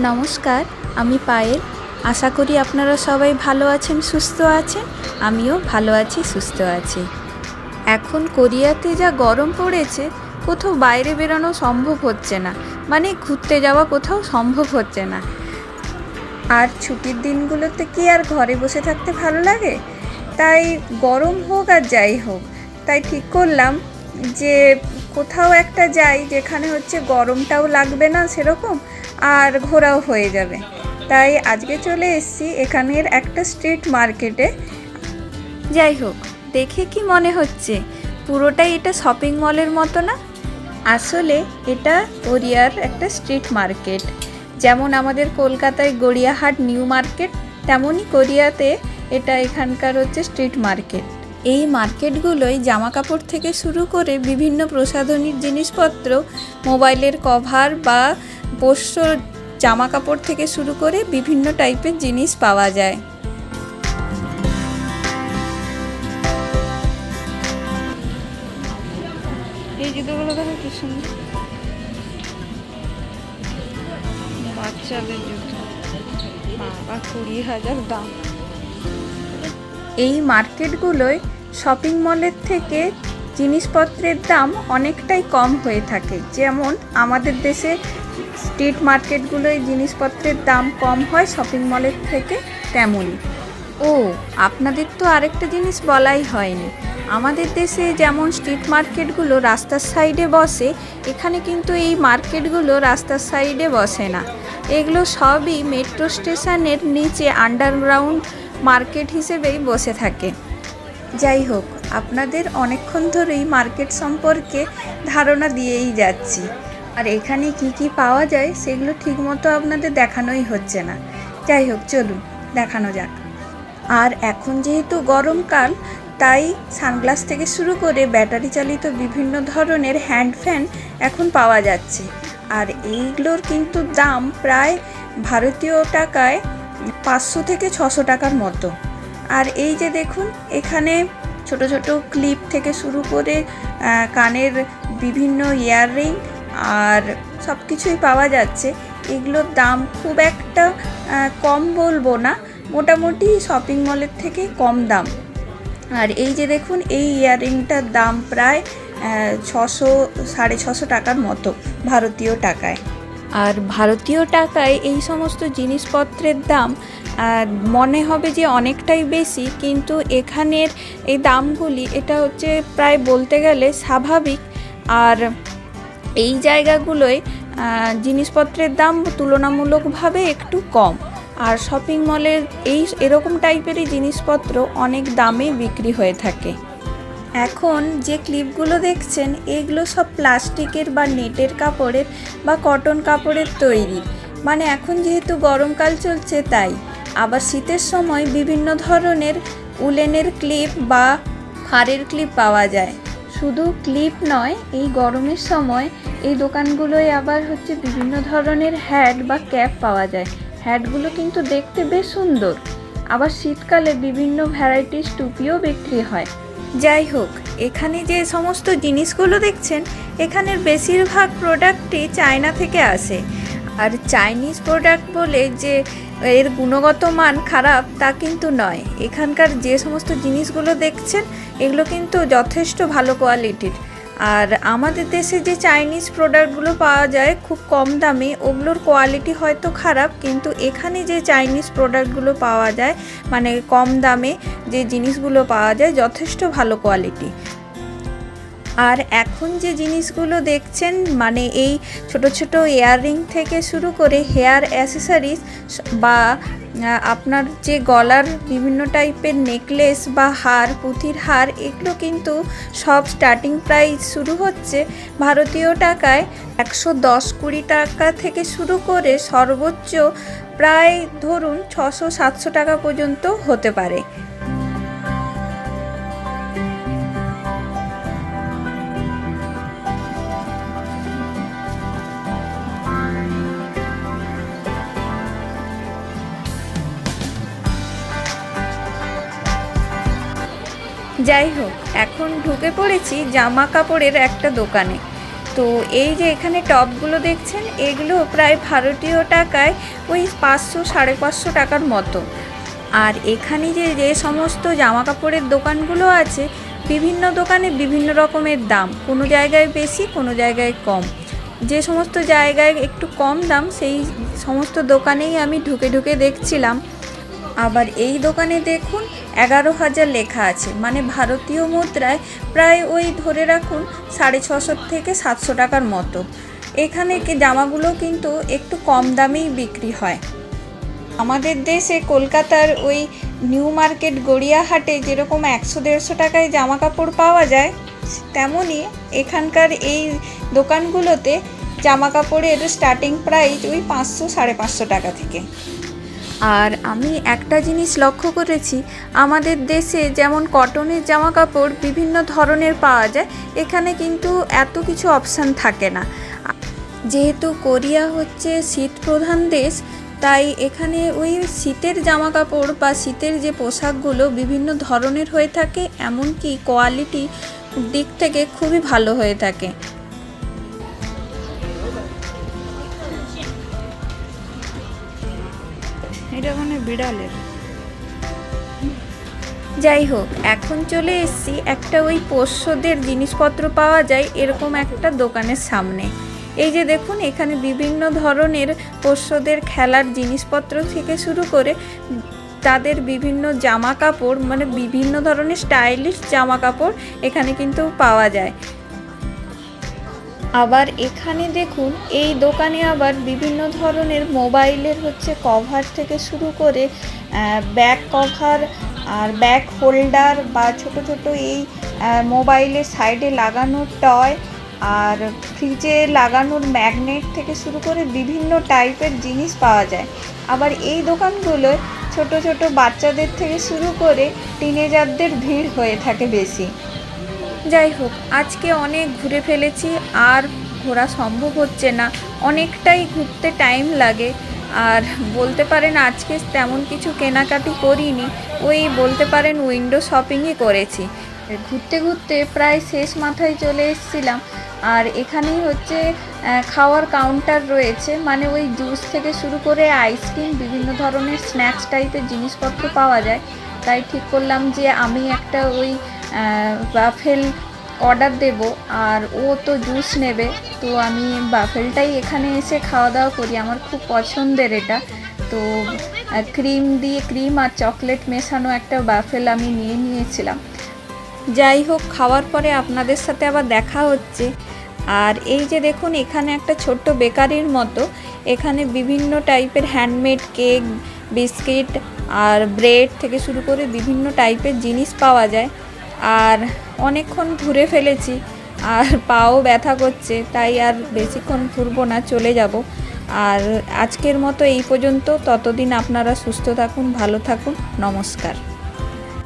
নমস্কার, আমি পায়েল। আশা করি আপনারা সবাই ভালো আছেন, সুস্থ আছেন। আমিও ভালো আছি, সুস্থ আছি। এখন কোরিয়াতে যা গরম পড়েছে, কোথাও বাইরে বেরোনো সম্ভব হচ্ছে না। মানে ঘুরতে যাওয়া কোথাও সম্ভব হচ্ছে না। আর ছুটির দিনগুলোতে কি আর ঘরে বসে থাকতে ভালো লাগে? তাই গরম হোক আর যাই হোক, তাই ঠিক করলাম যে কোথাও একটা যাই, যেখানে হচ্ছে গরমটাও লাগবে না সেরকম, আর ঘোরাও হয়ে যাবে। তাই আজকে চলে এসেছি এখানের একটা স্ট্রিট মার্কেটে। যাই হোক, দেখে কি মনে হচ্ছে? পুরোটাই এটা শপিং মলের মতো না? আসলে এটা কোরিয়ার একটা স্ট্রিট মার্কেট। যেমন আমাদের কলকাতায় গড়িয়াহাট নিউ মার্কেট, তেমনই কোরিয়াতে এটা এখানকার হচ্ছে স্ট্রিট মার্কেট। এই মার্কেটগুলোয় জামা কাপড় থেকে শুরু করে বিভিন্ন প্রসাধনীর জিনিসপত্র মোবাইলের কভার বা পোষ্য জামা কাপড় থেকে শুরু করে বিভিন্ন টাইপের জিনিস পাওয়া যায়। এই জুতোগুলো দেখো কি সুন্দর। বাচ্চাদের জুতো। বাবা কুড়ি হাজার দাম। এই মার্কেটগুলোয় শপিং মলের থেকে জিনিসপত্রের দাম অনেকটাই কম হয়ে থাকে। যেমন আমাদের দেশে স্ট্রিট মার্কেটগুলোয় জিনিসপত্রের দাম কম হয় শপিং মলের থেকে তেমনই। ও, আপনাদের তো আরেকটা জিনিস বলাই হয়নি। আমাদের দেশে যেমন স্ট্রিট মার্কেটগুলো রাস্তার সাইডে বসে, এখানে কিন্তু এই মার্কেটগুলো রাস্তার সাইডে বসে না। এগুলো সবই মেট্রো স্টেশনের নিচে আন্ডারগ্রাউন্ড মার্কেট হিসেবেই বসে থাকে। যাই হোক, আপনাদের অনেকক্ষণ ধরেই মার্কেট সম্পর্কে ধারণা দিয়েই যাচ্ছি। আর এখানে কি কি পাওয়া যায় সেগুলো ঠিকমতো আপনাদের দেখানোই হচ্ছে না। যাই হোক, চলুন, দেখানো যাক। আর এখন যেহেতু গরমকাল তাই সানগ্লাস থেকে শুরু করে ব্যাটারি চালিত বিভিন্ন ধরনের হ্যান্ড ফ্যান এখন পাওয়া যাচ্ছে। আর এইগুলোর কিন্তু দাম প্রায় ভারতীয় টাকায় পাঁচশো থেকে ছশো টাকার মতো। আর এই যে দেখুন, এখানে ছোট ছোট ক্লিপ থেকে শুরু করে কানের বিভিন্ন ইয়াররিং আর সব কিছুই পাওয়া যাচ্ছে। এগুলোর দাম খুব একটা কম বলব না, মোটামুটি শপিং মলের থেকে কম দাম। আর এই যে দেখুন, এই ইয়াররিংটার দাম প্রায় ছশো, সাড়ে ছশো টাকার মতো ভারতীয় টাকায়। আর ভারতীয় টাকায় এই সমস্ত জিনিসপত্রের দাম মনে হবে যে অনেকটাই বেশি, কিন্তু এখানের এই দামগুলি, এটা হচ্ছে প্রায় বলতে গেলে স্বাভাবিক। আর এই জায়গাগুলোয় জিনিসপত্রের দাম তুলনামূলকভাবে একটু কম। আর শপিং মলের এই এরকম টাইপেরই জিনিসপত্র অনেক দামে বিক্রি হয়ে থাকে। এখন যে ক্লিপগুলো দেখছেন, এগুলো সব প্লাস্টিকের বা নেটের কাপড়ের বা কটন কাপড়ের তৈরি। মানে এখন যেহেতু গরমকাল চলছে তাই। আবার শীতের সময় বিভিন্ন ধরনের উলেনের ক্লিপ বা ফারের ক্লিপ পাওয়া যায়। শুধু ক্লিপ নয়, এই গরমের সময় এই দোকানগুলোয় আবার হচ্ছে বিভিন্ন ধরনের হ্যাট বা ক্যাপ পাওয়া যায়। হ্যাটগুলো কিন্তু দেখতে বেশ সুন্দর। আবার শীতকালে বিভিন্ন ভ্যারাইটিস টুপিও বিক্রি হয়। যাই হোক, এখানে যে সমস্ত জিনিসগুলো দেখছেন, এখানের বেশিরভাগ প্রোডাক্টই চায়না থেকে আসে। আর চাইনিজ প্রোডাক্ট বলে যে এর গুণগত মান খারাপ তা কিন্তু নয়। এখানকার যে সমস্ত জিনিসগুলো দেখছেন, এগুলো কিন্তু যথেষ্ট ভালো কোয়ালিটির। আর আমাদের দেশে যে চাইনিজ প্রোডাক্টগুলো পাওয়া যায় খুব কম দামে, ওগুলোর কোয়ালিটি হয়তো খারাপ, কিন্তু এখানে যে চাইনিজ প্রোডাক্টগুলো পাওয়া যায় মানে কম দামে যে জিনিসগুলো পাওয়া যায়, যথেষ্ট ভালো কোয়ালিটি। আর এখন যে জিনিসগুলো দেখছেন মানে এই ছোট ছোট ইয়াররিং থেকে শুরু করে হেয়ার অ্যাসেসরিজ বা আপনার যে গলার বিভিন্ন টাইপের নেকলেস বা হার পুঁথির হার, এগুলো কিন্তু সব স্টার্টিং প্রাইস শুরু হচ্ছে। ভারতীয় টাকায় একশো দশ কুড়ি টাকা থেকে শুরু করে সর্বোচ্চ প্রায় ধরুন ছশো সাতশো টাকা পর্যন্ত হতে পারে। যাই হোক এখন ঢুকে পড়েছি জামা কাপড়ের একটা দোকানে। তো এই যে এখানে টপগুলো দেখছেন, এগুলো প্রায় ভারতীয় টাকায় ওই পাঁচশো সাড়ে পাঁচশো টাকার মতো। আর এখানে যে যে সমস্ত জামা কাপড়ের দোকানগুলো আছে, বিভিন্ন দোকানে বিভিন্ন রকমের দাম। কোনো জায়গায় বেশি, কোনো জায়গায় কম। যে সমস্ত জায়গায় একটু কম দাম, সেই সমস্ত দোকানেই আমি ঢুকে ঢুকে দেখছিলাম। আবার এই দোকানে দেখুন এগারো হাজার লেখা আছে। মানে ভারতীয় মুদ্রায় প্রায় ওই ধরে রাখুন সাড়ে ছশো থেকে সাতশো টাকার মতো। এখানে জামাগুলো কিন্তু একটু কম দামেই বিক্রি হয়। আমাদের দেশে কলকাতার ওই নিউ মার্কেট গড়িয়াহাটে যেরকম একশো দেড়শো টাকায় জামা কাপড় পাওয়া যায়, তেমনই এখানকার এই দোকানগুলোতে জামা কাপড়ের স্টার্টিং প্রাইস ওই পাঁচশো সাড়ে পাঁচশো টাকা থেকে। আর আমি একটা জিনিস লক্ষ্য করেছি, আমাদের দেশে যেমন কটনের জামা কাপড় বিভিন্ন ধরনের পাওয়া যায়, এখানে কিন্তু এত কিছু অপশান থাকে না। যেহেতু কোরিয়া হচ্ছে শীত প্রধান দেশ, তাই এখানে ওই শীতের জামা কাপড় বা শীতের যে পোশাকগুলো বিভিন্ন ধরনের হয়ে থাকে, এমনকি কোয়ালিটি দিক থেকে খুবই ভালো হয়ে থাকে। এটা মানে বিড়ালের। যাই হোক, এখন চলে এসেছি একটা ওই পোষ্যদের জিনিসপত্র পাওয়া যায় এরকম একটা দোকানের সামনে। এই যে দেখুন, এখানে বিভিন্ন ধরনের পোষ্যদের খেলার জিনিসপত্র থেকে শুরু করে তাদের বিভিন্ন জামা কাপড় মানে বিভিন্ন ধরনের স্টাইলিশ জামা কাপড় এখানে কিন্তু পাওয়া যায়। আবার এখানে দেখুন, এই দোকানে আবার বিভিন্ন ধরনের মোবাইলের হচ্ছে কভার থেকে শুরু করে ব্যাক কভার আর ব্যাক হোল্ডার বা ছোট ছোট এই মোবাইলের সাইডে লাগানোর টয় আর ফ্রিজে লাগানোর ম্যাগনেট থেকে শুরু করে বিভিন্ন টাইপের জিনিস পাওয়া যায়। আবার এই দোকানগুলোয় ছোট ছোট বাচ্চাদের থেকে শুরু করে টিনেজারদের ভিড় হয়ে থাকে বেশি। যাই হোক, আজকে অনেক ঘুরে ফেলেছি আর ঘোরা সম্ভব হচ্ছে না। অনেকটাই ঘুরতে টাইম লাগে। আর বলতে পারেন আজকে তেমন কিছু কেনাকাটি করিনি। ওই বলতে পারেন উইন্ডো শপিংই করেছি। ঘুরতে ঘুরতে প্রায় শেষ মাথায় চলে এসেছিলাম। আর এখানেই হচ্ছে খাওয়ার কাউন্টার রয়েছে। মানে ওই জুস থেকে শুরু করে আইসক্রিম বিভিন্ন ধরনের স্ন্যাক্স টাইপের জিনিসপত্র পাওয়া যায়। তাই ঠিক করলাম যে আমি একটা ওই বাফেল অর্ডার দেব, আর ও তো জুস নেবে, তো আমি বাফেলটাই এখানে এসে খাওয়া দাওয়া করি, আমার খুব পছন্দের এটা। তো ক্রিম দিয়ে ক্রিম আর চকলেট মেশানো একটা বাফেল আমি নিয়ে নিয়েছিলাম। যাই হোক, খাওয়ার পরে আপনাদের সাথে আবার দেখা হচ্ছে। আর এই যে দেখুন, এখানে একটা ছোট্ট বেকারির মতো, এখানে বিভিন্ন টাইপের হ্যান্ডমেড কেক বিস্কিট আর ব্রেড থেকে শুরু করে বিভিন্ন টাইপের জিনিস পাওয়া যায়। আর অনেকক্ষণ ঘুরে ফেলেছি, আর পাও ব্যথা করছে, তাই আর বেশিক্ষণ ঘুরবো না, চলে যাব। আর আজকের মতো এই পর্যন্ত, ততদিন আপনারা সুস্থ থাকুন, ভালো থাকুন, নমস্কার।